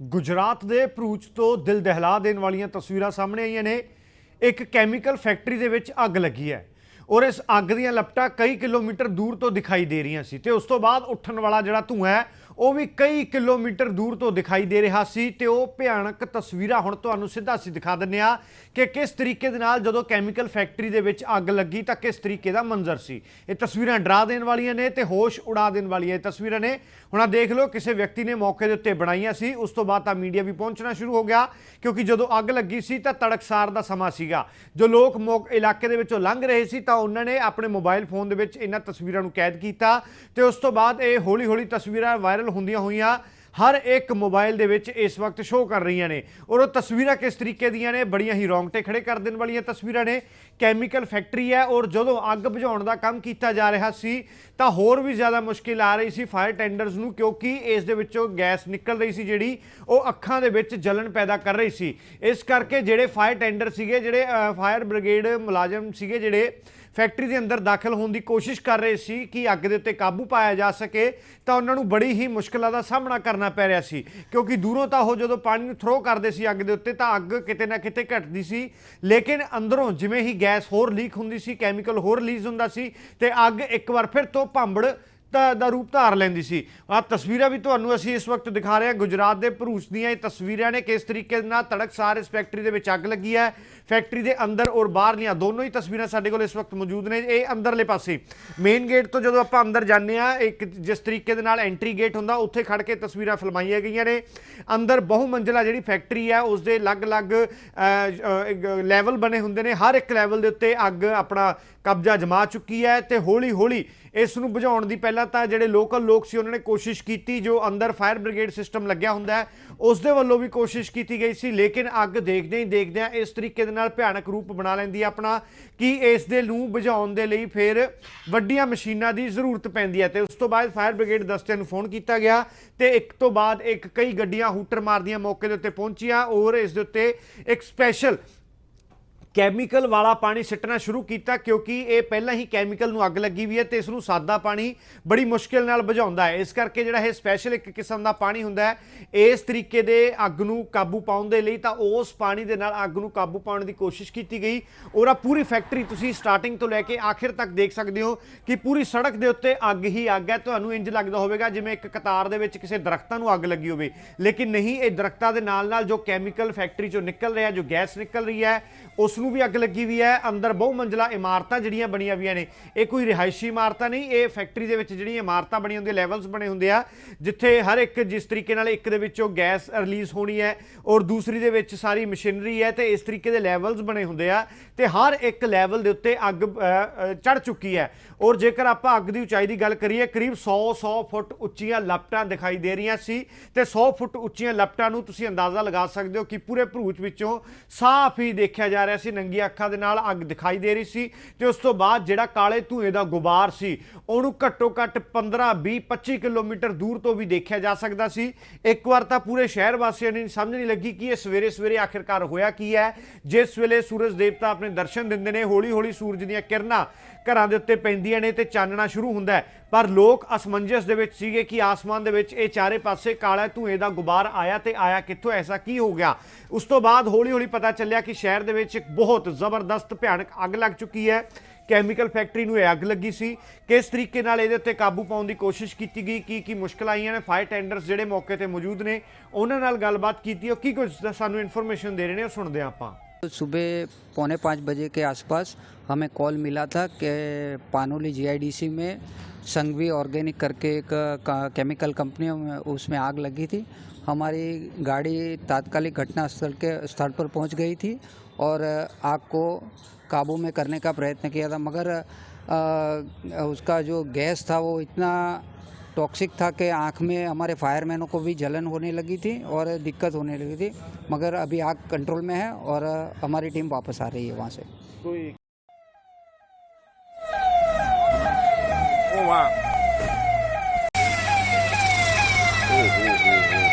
ਗੁਜਰਾਤ ਦੇ ਭਰੂਚ ਤੋਂ ਦਿਲ ਦਹਿਲਾ ਦੇਣ ਵਾਲੀਆਂ ਤਸਵੀਰਾਂ ਸਾਹਮਣੇ ਆਈਆਂ ਨੇ। ਇੱਕ ਕੈਮੀਕਲ ਫੈਕਟਰੀ ਦੇ ਵਿੱਚ ਅੱਗ ਲੱਗੀ ਹੈ ਔਰ ਇਸ ਅੱਗ ਦੀਆਂ ਲਪਟਾਂ ਕਈ ਕਿਲੋਮੀਟਰ ਦੂਰ ਤੋਂ ਦਿਖਾਈ ਦੇ ਰਹੀਆਂ ਸੀ ਤੇ ਉਸ ਤੋਂ ਬਾਅਦ ਉੱਠਣ ਵਾਲਾ ਜਿਹੜਾ ਧੂੰਆਂ ਹੈ ਉਹ ਵੀ ਕਈ ਕਿਲੋਮੀਟਰ ਦੂਰ ਤੋਂ ਦਿਖਾਈ ਦੇ ਰਿਹਾ ਸੀ ਤੇ ਉਹ ਭਿਆਨਕ ਤਸਵੀਰਾਂ ਹੁਣ ਤੁਹਾਨੂੰ ਸਿੱਧਾ ਸੀ ਦਿਖਾ ਦਿੰਨੇ ਆ ਕਿ ਕਿਸ ਤਰੀਕੇ ਦੇ ਨਾਲ ਜਦੋਂ ਕੈਮੀਕਲ ਫੈਕਟਰੀ ਦੇ ਵਿੱਚ ਅੱਗ ਲੱਗੀ ਤਾਂ ਕਿਸ ਤਰੀਕੇ ਦਾ ਮੰਜ਼ਰ ਸੀ। ਇਹ ਤਸਵੀਰਾਂ ਡਰਾ ਦੇਣ ਵਾਲੀਆਂ ਨੇ ਤੇ ਹੋਸ਼ ਉਡਾ ਦੇਣ ਵਾਲੀਆਂ ਇਹ ਤਸਵੀਰਾਂ ਨੇ। ਹੁਣ ਆ ਦੇਖ ਲਓ, ਕਿਸੇ ਵਿਅਕਤੀ ਨੇ ਮੌਕੇ ਦੇ ਉੱਤੇ ਬਣਾਈਆਂ ਸੀ, ਉਸ ਤੋਂ ਬਾਅਦ ਤਾਂ ਮੀਡੀਆ ਵੀ ਪਹੁੰਚਣਾ ਸ਼ੁਰੂ ਹੋ ਗਿਆ, ਕਿਉਂਕਿ ਜਦੋਂ ਅੱਗ ਲੱਗੀ ਸੀ ਤਾਂ ਤੜਕਸਾਰ ਦਾ ਸਮਾਂ ਸੀਗਾ। ਜੋ ਲੋਕ ਮੌਕ ਇਲਾਕੇ ਦੇ ਵਿੱਚੋਂ ਲੰਘ ਰਹੇ ਸੀ ਤਾਂ ਉਹਨਾਂ ਨੇ ਆਪਣੇ ਮੋਬਾਈਲ ਫੋਨ ਦੇ ਵਿੱਚ ਇਹਨਾਂ ਤਸਵੀਰਾਂ ਨੂੰ ਕੈਦ ਕੀਤਾ ਤੇ ਉਸ ਤੋਂ ਬਾਅਦ ਇਹ ਹੌਲੀ-ਹੌਲੀ ਤਸਵੀਰਾਂ ਵਾਇਰਲ ਹੁੰਦੀਆਂ ਹੋਈਆਂ ਹਰ ਇੱਕ ਮੋਬਾਈਲ ਦੇ ਵਿੱਚ ਇਸ ਵਕਤ ਸ਼ੋਅ ਕਰ ਰਹੀਆਂ ਨੇ। ਔਰ ਉਹ ਤਸਵੀਰਾਂ ਕਿਸ ਤਰੀਕੇ ਦੀਆਂ ਨੇ? ਬੜੀਆਂ ਹੀ ਰੌਂਗਟੇ ਖੜੇ ਕਰ ਦੇਣ ਵਾਲੀਆਂ ਤਸਵੀਰਾਂ ਨੇ। ਕੈਮੀਕਲ ਫੈਕਟਰੀ ਹੈ ਔਰ ਜਦੋਂ ਅੱਗ ਬੁਝਾਉਣ ਦਾ ਕੰਮ ਕੀਤਾ ਜਾ ਰਿਹਾ ਸੀ, ਤਾਂ ਹੋਰ ਵੀ ਜ਼ਿਆਦਾ ਮੁਸ਼ਕਿਲ ਆ ਰਹੀ ਸੀ ਫਾਇਰ ਟੈਂਡਰਸ ਨੂੰ, ਕਿਉਂਕਿ ਇਸ ਦੇ ਵਿੱਚੋਂ ਗੈਸ ਨਿਕਲ ਰਹੀ ਸੀ ਜਿਹੜੀ, ਉਹ ਅੱਖਾਂ ਦੇ ਵਿੱਚ ਜਲਨ ਪੈਦਾ ਕਰ ਰਹੀ ਸੀ। ਇਸ ਕਰਕੇ ਜਿਹੜੇ ਫਾਇਰ ਟੈਂਡਰ ਸੀਗੇ, ਜਿਹੜੇ ਫਾਇਰ ਬ੍ਰਿਗੇਡ ਮੁਲਾਜ਼ਮ ਸੀਗੇ ਜਿਹੜੇ ਫੈਕਟਰੀ ਦੇ ਅੰਦਰ ਦਾਖਲ ਹੋਣ ਦੀ ਕੋਸ਼ਿਸ਼ ਕਰ ਰਹੇ ਸੀ ਕਿ ਅੱਗ ਦੇ ਉੱਤੇ ਕਾਬੂ ਪਾਇਆ ਜਾ ਸਕੇ, ਤਾਂ ਉਹਨਾਂ ਨੂੰ ਬੜੀ ਹੀ ਮੁਸ਼ਕਲਾਂ ਦਾ ਸਾਹਮਣਾ ਕਰਨਾ ਪੈ ਰਿਹਾ ਸੀ। ਕਿਉਂਕਿ ਦੂਰੋਂ ਤਾਂ ਉਹ ਜਦੋਂ ਪਾਣੀ ਨੂੰ ਥਰੋ ਕਰਦੇ ਸੀ ਅੱਗ ਦੇ ਉੱਤੇ, ਤਾਂ ਅੱਗ ਕਿਤੇ ਨਾ ਕਿਤੇ ਘਟਦੀ ਸੀ। ਲੇਕਿਨ ਅੰਦਰੋਂ ਜਿਵੇਂ ਹੀ ਗੈਸ ਹੋਰ ਲੀਕ ਹੁੰਦੀ ਸੀ ਕੈਮੀਕਲ ਹੋਰ ਰਿਲੀਜ਼ ਹੁੰਦਾ ਸੀ, ਤੇ ਅੱਗ ਇੱਕ ਵਾਰ ਫਿਰ ਤੋਂ ਭਾਂਬੜ ਦਾ ਦਾ ਰੂਪ ਧਾਰ ਲੈਂਦੀ ਸੀ। ਆ ਤਸਵੀਰਾਂ ਵੀ ਤੁਹਾਨੂੰ ਅਸੀਂ ਇਸ ਵਕਤ ਦਿਖਾ ਰਹੇ ਹਾਂ। ਗੁਜਰਾਤ ਦੇ ਭਰੂਚ ਦੀਆਂ ਇਹ ਤਸਵੀਰਾਂ ਨੇ ਕਿਸ ਤਰੀਕੇ ਦੇ ਨਾਲ ਤੜਕਸਾਰ ਇਸ ਫੈਕਟਰੀ ਦੇ ਵਿੱਚ ਅੱਗ ਲੱਗੀ ਹੈ। ਫੈਕਟਰੀ ਦੇ ਅੰਦਰ ਔਰ ਬਾਹਰਲੀਆਂ ਦੋਨੋਂ ਹੀ ਤਸਵੀਰਾਂ ਸਾਡੇ ਕੋਲ ਇਸ ਵਕਤ ਮੌਜੂਦ ਨੇ। ਇਹ ਅੰਦਰਲੇ ਪਾਸੇ। ਮੇਨ ਗੇਟ ਤੋਂ ਜਦੋਂ ਆਪਾਂ ਅੰਦਰ ਜਾਂਦੇ ਆ ਇੱਕ ਜਿਸ ਤਰੀਕੇ ਦੇ ਨਾਲ ਐਂਟਰੀ ਗੇਟ ਹੁੰਦਾ, ਉੱਥੇ ਖੜ ਕੇ ਤਸਵੀਰਾਂ ਫਿਲਮਾਈਆਂ ਗਈਆਂ ਨੇ। ਅੰਦਰ ਬਹੁ ਮੰਜ਼ਲਾ ਜਿਹੜੀ ਫੈਕਟਰੀ ਹੈ ਉਸ ਦੇ ਅਲੱਗ-ਅਲੱਗ ਲੈਵਲ ਬਣੇ ਹੁੰਦੇ ਨੇ। ਹਰ ਇੱਕ ਲੈਵਲ ਦੇ ਉੱਤੇ ਅੱਗ ਆਪਣਾ ਕਬਜ਼ਾ ਜਮਾ ਚੁੱਕੀ ਹੈ ਤੇ ਹੌਲੀ-ਹੌਲੀ ਇਸ ਨੂੰ ਬੁਝਾਉਣ ਦੀ ਪਹਿਲਾਂ ਤਾਂ ਜਿਹੜੇ ਲੋਕਲ ਲੋਕ ਸੀ, ਉਹਨਾਂ ਨੇ ਕੋਸ਼ਿਸ਼ ਕੀਤੀ ਜੋ ਅੰਦਰ ਫਾਇਰ ਬ੍ਰਿਗੇਡ ਸਿਸਟਮ ਲੱਗਿਆ ਹੁੰਦਾ ਹੈ, ਉਸ ਦੇ ਵੱਲੋਂ ਵੀ ਕੋਸ਼ਿਸ਼ ਕੀਤੀ ਗਈ ਸੀ, ਲੇਕਿਨ ਅੱਗ ਦੇਖਦੇ ਹੀ ਦੇਖਦਿਆਂ ਇਸ ਤਰੀਕੇ ਦੇ ਨਾਲ ਭਿਆਨਕ ਰੂਪ ਬਣਾ ਲੈਂਦੀ ਹੈ ਆਪਣਾ, ਕਿ ਇਸ ਦੇ ਨੂੰ ਬੁਝਾਉਣ ਦੇ ਲਈ ਫਿਰ ਵੱਡੀਆਂ ਮਸ਼ੀਨਾਂ ਦੀ ਜ਼ਰੂਰਤ ਪੈਂਦੀ ਹੈ। ਤੇ ਉਸ ਤੋਂ ਬਾਅਦ ਫਾਇਰ ਬ੍ਰਿਗੇਡ ਦਸਤੇ ਨੂੰ ਫੋਨ ਕੀਤਾ ਗਿਆ ਤੇ ਇੱਕ ਤੋਂ ਬਾਅਦ ਇੱਕ ਕਈ ਗੱਡੀਆਂ ਹੂਟਰ ਮਾਰਦੀਆਂ ਮੌਕੇ ਦੇ ਉੱਤੇ ਪਹੁੰਚੀਆਂ ਔਰ ਇਸ ਦੇ ਉੱਤੇ ਇੱਕ ਸਪੈਸ਼ਲ ਕੈਮੀਕਲ ਵਾਲਾ ਪਾਣੀ ਸਿੱਟਣਾ ਸ਼ੁਰੂ ਕੀਤਾ ਕਿਉਂਕਿ ਇਹ ਪਹਿਲਾਂ ਹੀ ਕੈਮੀਕਲ ਨੂੰ ਅੱਗ ਲੱਗੀ ਵੀ ਹੈ ਤੇ ਇਸ ਨੂੰ ਸਾਦਾ ਪਾਣੀ ਬੜੀ ਮੁਸ਼ਕਿਲ ਨਾਲ ਬੁਝਾਉਂਦਾ ਹੈ। ਇਸ ਕਰਕੇ ਜਿਹੜਾ ਇਹ ਸਪੈਸ਼ਲ ਇੱਕ ਕਿਸਮ ਦਾ ਪਾਣੀ ਹੁੰਦਾ ਹੈ, ਇਸ ਤਰੀਕੇ ਦੇ ਅੱਗ ਨੂੰ ਕਾਬੂ ਪਾਉਣ ਦੇ ਲਈ ਤਾਂ ਉਸ ਪਾਣੀ ਦੇ ਨਾਲ ਅੱਗ ਨੂੰ ਕਾਬੂ ਪਾਉਣ ਦੀ ਕੋਸ਼ਿਸ਼ ਕੀਤੀ ਗਈ। ਔਰ ਆ ਪੂਰੀ ਫੈਕਟਰੀ ਤੁਸੀਂ ਸਟਾਰਟਿੰਗ ਤੋਂ ਲੈ ਕੇ ਆਖਿਰ ਤੱਕ ਦੇਖ ਸਕਦੇ ਹੋ ਕਿ ਪੂਰੀ ਸੜਕ ਦੇ ਉੱਤੇ ਅੱਗ ਹੀ ਅੱਗ ਹੈ। ਤੁਹਾਨੂੰ ਇੰਜ ਲੱਗਦਾ ਹੋਵੇਗਾ ਜਿਵੇਂ ਇੱਕ ਕਤਾਰ ਦੇ ਵਿੱਚ ਕਿਸੇ ਦਰਖਤਾਂ ਨੂੰ ਅੱਗ ਲੱਗੀ ਹੋਵੇ। ਲੇਕਿਨ ਨਹੀਂ, ਇਹ ਦਰਖਤਾਂ ਦੇ ਨਾਲ ਨਾਲ ਜੋ ਕੈਮੀਕਲ ਫੈਕਟਰੀ ਚੋਂ ਨਿਕਲ ਰਿਹਾ, ਜੋ ਗੈਸ ਨਿਕਲ ਰਹੀ ਹੈ, ਉਸ ਨੂੰ ਵੀ ਅੱਗ ਲੱਗੀ ਵੀ ਹੈ, ਅੰਦਰ ਬਹੁ ਮੰਜ਼ਲਾ ਇਮਾਰਤਾਂ ਜਿਹੜੀਆਂ ਬਣੀਆਂ ਵੀਆਂ ਨੇ। ਇਹ ਕੋਈ ਰਿਹਾਇਸ਼ੀ ਇਮਾਰਤਾਂ ਨਹੀਂ, ਇਹ ਫੈਕਟਰੀ ਦੇ ਵਿੱਚ ਜਿਹੜੀਆਂ ਇਮਾਰਤਾਂ ਬਣੀਆਂ ਹੁੰਦੀਆਂ ਲੈਵਲਸ ਬਣੇ ਹੁੰਦੇ ਆ, ਜਿੱਥੇ ਹਰ ਇੱਕ ਜਿਸ ਤਰੀਕੇ ਨਾਲ ਇੱਕ ਦੇ ਵਿੱਚੋਂ ਗੈਸ ਰਿਲੀਜ਼ ਹੋਣੀ ਹੈ ਔਰ ਦੂਸਰੀ ਦੇ ਵਿੱਚ ਸਾਰੀ ਮਸ਼ੀਨਰੀ ਹੈ ਤੇ ਇਸ ਤਰੀਕੇ ਦੇ ਲੈਵਲਸ ਬਣੇ ਹੁੰਦੇ ਆ ਤੇ ਹਰ ਇੱਕ ਲੈਵਲ ਦੇ ਉੱਤੇ ਅੱਗ ਚੜ ਚੁੱਕੀ ਹੈ। ਔਰ ਜੇਕਰ ਆਪਾਂ ਅੱਗ ਦੀ ਉਚਾਈ ਦੀ ਗੱਲ ਕਰੀਏ, ਕਰੀਬ 100 100 ਫੁੱਟ ਉੱਚੀਆਂ ਲਪਟਾਂ ਦਿਖਾਈ ਦੇ ਰਹੀਆਂ ਸੀ ਤੇ 100 ਫੁੱਟ ਉੱਚੀਆਂ ਲਪਟਾਂ ਨੂੰ ਤੁਸੀਂ ਅੰਦਾਜ਼ਾ ਲਗਾ ਸਕਦੇ ਹੋ ਕਿ ਪੂਰੇ ਭਰੂਚ ਵਿੱਚੋਂ ਸਾਫ਼ ਹੀ ਦੇਖਿਆ ਜਾ ਰਿਹਾ ਸੀ। ਨੰਗੀ ਅੱਖਾਂ ਦੇ ਨਾਲ ਅੱਗ ਦਿਖਾਈ ਦੇ ਰਹੀ ਸੀ ਤੇ ਉਸ ਤੋਂ ਬਾਅਦ ਜਿਹੜਾ ਕਾਲੇ ਧੂਏ ਦਾ ਗੁਬਾਰ ਸੀ, ਉਹਨੂੰ ਘੱਟੋ ਘੱਟ 15 20 25 ਕਿਲੋਮੀਟਰ ਦੂਰ ਤੋਂ ਵੀ ਦੇਖਿਆ ਜਾ ਸਕਦਾ ਸੀ। ਇੱਕ ਵਾਰ ਤਾਂ ਪੂਰੇ ਸ਼ਹਿਰ ਵਾਸੀਆਂ ਨੂੰ ਸਮਝ ਨਹੀਂ ਲੱਗੀ ਕਿ ਇਹ ਸਵੇਰੇ ਸਵੇਰੇ ਆਖਿਰਕਾਰ ਹੋਇਆ ਕੀ ਹੈ। ਜਿਸ ਵੇਲੇ ਸੂਰਜ ਦੇਵਤਾ ਆਪਣੇ ਦਰਸ਼ਨ ਦਿੰਦੇ ਨੇ ਹੌਲੀ ਹੌਲੀ ਸੂਰਜ ਦੀਆਂ ਕਿਰਨਾਂ ਘਰਾਂ ਦੇ ਉੱਤੇ ਪੈਂਦੀਆਂ ਨੇ ਤੇ ਚਾਨਣਾ ਸ਼ੁਰੂ ਹੁੰਦਾ ਹੈ। ਪਰ ਲੋਕ ਅਸਮੰਜਸ ਦੇ ਵਿੱਚ ਸੀਗੇ ਕਿ ਆਸਮਾਨ ਦੇ ਵਿੱਚ ਇਹ ਚਾਰੇ ਪਾਸੇ ਕਾਲਾ ਧੂਏ ਦਾ ਗੁਬਾਰ ਆਇਆ ਤੇ ਆਇਆ ਕਿੱਥੋਂ, ਐਸਾ ਕੀ ਹੋ ਗਿਆ? ਉਸ ਤੋਂ ਬਾਅਦ ਹੌਲੀ ਹੌਲੀ ਪਤਾ ਚੱਲਿਆ ਕਿ ਸ਼ਹਿਰ ਦੇ ਵਿੱਚ ਇੱਕ ਬਹੁਤ ਜ਼ਬਰਦਸਤ ਭਿਆਨਕ ਅੱਗ ਲੱਗ ਚੁੱਕੀ ਹੈ ਕੈਮੀਕਲ ਫੈਕਟਰੀ ਨੂੰ ਇਹ ਅੱਗ ਲੱਗੀ ਸੀ ਕਿਸ ਤਰੀਕੇ ਨਾਲ ਇਹਦੇ ਉੱਤੇ ਕਾਬੂ ਪਾਉਣ ਦੀ ਕੋਸ਼ਿਸ਼ ਕੀਤੀ ਗਈ ਕੀ ਕੀ ਮੁਸ਼ਕਲਾਂ ਆਈਆਂ ਨੇ ਫਾਇਰ ਟੈਂਡਰਸ ਜਿਹੜੇ ਮੌਕੇ ਤੇ ਮੌਜੂਦ ਨੇ ਉਹਨਾਂ ਨਾਲ ਗੱਲਬਾਤ ਕੀਤੀ ਉਹ ਕੀ ਕੁਝ ਸਾਨੂੰ ਇਨਫੋਰਮੇਸ਼ਨ ਦੇ ਰਹੇ ਨੇ ਉਹ ਸੁਣਦੇ ਹਾਂ ਆਪਾਂ सुबह पौने पाँच बजे के आसपास हमें कॉल मिला था कि पानोली जीआईडीसी में संघवी ऑर्गेनिक करके एक केमिकल कंपनी में उसमें आग लगी थी। हमारी गाड़ी तात्कालिक घटनास्थल के स्थल पर पहुँच गई थी और आग को काबू में करने का प्रयत्न किया था। मगर अ, उसका जो गैस था वो इतना टॉक्सिक था कि आँख में हमारे फायरमैनों को भी जलन होने लगी थी और दिक्कत होने लगी थी। मगर अभी आग कंट्रोल में है और हमारी टीम वापस आ रही है वहाँ से। ว่าโอ้โห